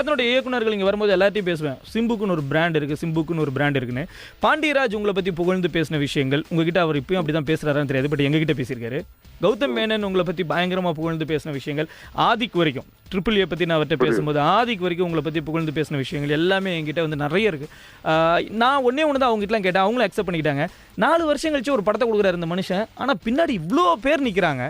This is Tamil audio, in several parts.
படத்தினுடைய இயக்குனர்கள் இங்கே வரும்போது எல்லாத்தையும் பேசுவேன். சிம்புக்குன்னு ஒரு பிராண்ட் இருக்குது சிம்புக்குன்னு ஒரு பிராண்ட் இருக்குன்னு. பாண்டியராஜ் உங்களை பற்றி புகழ்ந்து பேசின விஷயங்கள் உங்ககிட்ட அவர் இப்பயும் அப்படி தான் பேசுகிறாரான்னு தெரியாது பட் எங்ககிட்ட பேசியிருக்காரு. கௌதம் மேனன் உங்களை பற்றி பயங்கரமாக புகழ்ந்து பேசின விஷயங்கள் ஆதிக் வரைக்கும் ட்ரிபிள் ஏ பற்றி நான் அவர்கிட்ட பேசும்போது ஆதிக் வரைக்கும் உங்களை பற்றி புகழ்ந்து பேசின விஷயங்கள் எல்லாமே என்கிட்ட வந்து நிறைய இருக்குது நான் ஒன்றே ஒன்று தான் அவங்ககிட்டலாம் கேட்டேன் அவங்களும் அக்செப்ட் பண்ணிக்கிட்டாங்க. நாலு வருஷம் கழிச்சு ஒரு படத்தை கொடுக்குறாரு இந்த மனுஷன் ஆனால் பின்னாடி இவ்வளோ பேர் நிற்கிறாங்க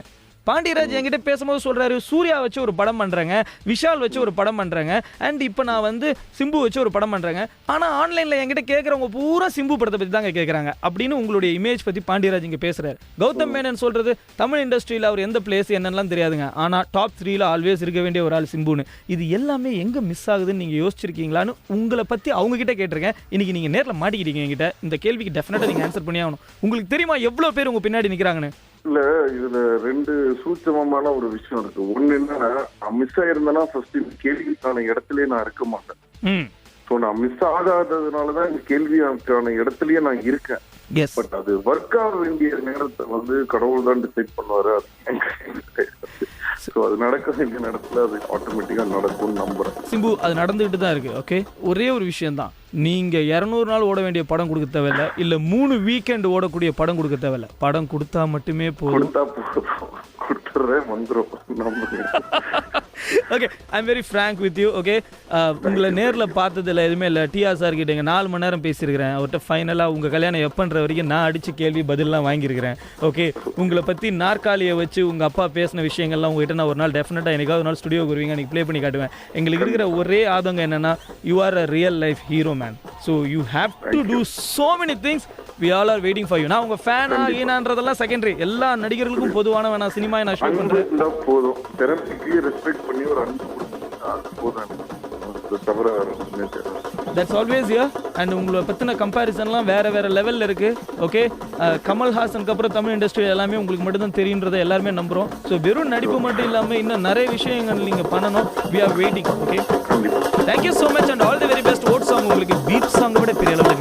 பாண்டியராஜ் என்கிட்ட பேசும்போது சொல்கிறாரு சூர்யா வச்சு ஒரு படம் பண்ணுறேங்க விஷால் வச்சு ஒரு படம் பண்ணுறேங்க அண்ட் இப்போ நான் வந்து சிம்பு வச்சு ஒரு படம் பண்ணுறேங்க ஆனால் ஆன்லைனில் என்கிட்ட கேட்குறவங்க பூரா சிம்பு படத்தை பற்றி தாங்க கேட்குறாங்க அப்படின்னு உங்களுடைய இமேஜ் பற்றி பாண்டியராஜ் இங்கே பேசுகிறார் கௌதம் மேனன் சொல்கிறது தமிழ் இண்டஸ்ட்ரியில் அவர் எந்த பிளேஸ் என்னெல்லாம் தெரியாதுங்க. ஆனால் டாப் த்ரீல ஆல்வேஸ் இருக்க வேண்டிய ஒரு ஆள் சிம்புன்னு. இது எல்லாமே எங்கே மிஸ் ஆகுதுன்னு நீங்கள் யோசிச்சிருக்கீங்களான்னு உங்களை பற்றி அவங்ககிட்ட கேட்டிருக்கேன். இன்றைக்கி நீங்கள் நேரில் மாட்டிக்கிட்டீங்க என்கிட்ட. இந்த கேள்விக்கு டெஃபினட்டாக நீங்கள் ஆன்சர் பண்ணி ஆகணும். உங்களுக்கு தெரியுமா எவ்வளோ பேர் உங்க பின்னாடி நிற்கிறாங்கன்னு இல்ல இதுல ரெண்டு சூட்சமமான ஒரு விஷயம் இருக்கு. ஒண்ணு என்னன்னா நான் மிஸ் ஆயிருந்தேன்னா ஃபர்ஸ்ட் இந்த கேள்விக்கான இடத்துலயே நான் இருக்க மாட்டேன். சோ நான் மிஸ் ஆகாததுனாலதான் இந்த கேள்விக்கான இடத்துலயே நான் இருக்கேன். பட் அது ஒர்க் ஆக வேண்டிய நேரத்தை வந்து கடவுள் தான் டிசைட் பண்ணுவாரு ஸோ அது நடக்க வேண்டிய நேரத்துல அது ஆட்டோமேட்டிக்கா நடக்கும்னு நம்புறேன். சிம்பு அது நடந்துகிட்டு தான் இருக்கு ஓகே ஒரே ஒரு விஷயம் தான். நீங்க இரநூறு நாள் ஓட வேண்டிய படம் கொடுக்க தேவையில்ல இல்ல மூணு வீக்கெண்ட் ஓடக்கூடிய படம் கொடுக்க தேவையில்ல. படம் கொடுத்தா மட்டுமே போதும். கொடுத்தா போதும். கொடுத்துட்றேன் வந்துரும். நம்புறேன் okay I'm very frank with you okay உங்களை நேர்ல பார்த்ததுல எதுவுமே இல்லை. டிஆர் சார் கிட்ட இங்க நாலு மணி நேரம் பேசியிருக்கிறேன். அவர்கிட்ட ஃபைனலாக உங்க கல்யாணம் எப்பன்ற வரைக்கும் நான் அடிச்சு கேள்வி பதில்லாம் வாங்கியிருக்கிறேன். ஓகே உங்களை பத்தி நாற்காலியை வச்சு உங்க அப்பா பேசின விஷயங்கள்லாம் உங்ககிட்ட நான் ஒரு நாள் டெஃபினட்டாக எனக்காவது ஒரு நாள் ஸ்டுடியோ வருவீங்க எனக்கு ப்ளே பண்ணி காட்டுவேன். எங்களுக்கு இருக்கிற ஒரே ஆதங்கம் என்னன்னா you are a real life hero man so you have to do so many things we all are waiting for you நான் உங்க ஃபேனா ஈனான்றதெல்லாம் செகண்டரி எல்லா நடிகர்களுக்கும் பொதுவான நான் சினிமா நான் ஷூட் பண்றேன். போதும். திறமைக்கு ரெஸ்பெக்ட் பண்ணி ஒரு அன்பு கொடுத்தீங்கன்னா போதும். தட்ஸ் ஆல்வேஸ் இயர் அண்ட் உங்களை பற்றின கம்பேரிசன்லாம் வேற வேற லெவல்ல இருக்கு. ஓகே கமல் ஹாசனுக்கு அப்புறம் தமிழ் இண்டஸ்ட்ரி எல்லாமே உங்களுக்கு மட்டும்தான் தெரியுன்றதை எல்லாருமே நம்புகிறோம் ஸோ வெறும் நடிப்பு மட்டும் இல்லாமல் இன்னும் நிறைய விஷயங்கள் நீங்கள் பண்ணணும். We are waiting okay thank you so much and all the very best vote song உங்களுக்கு பீட் சாங் கூட பெரிய அளவில்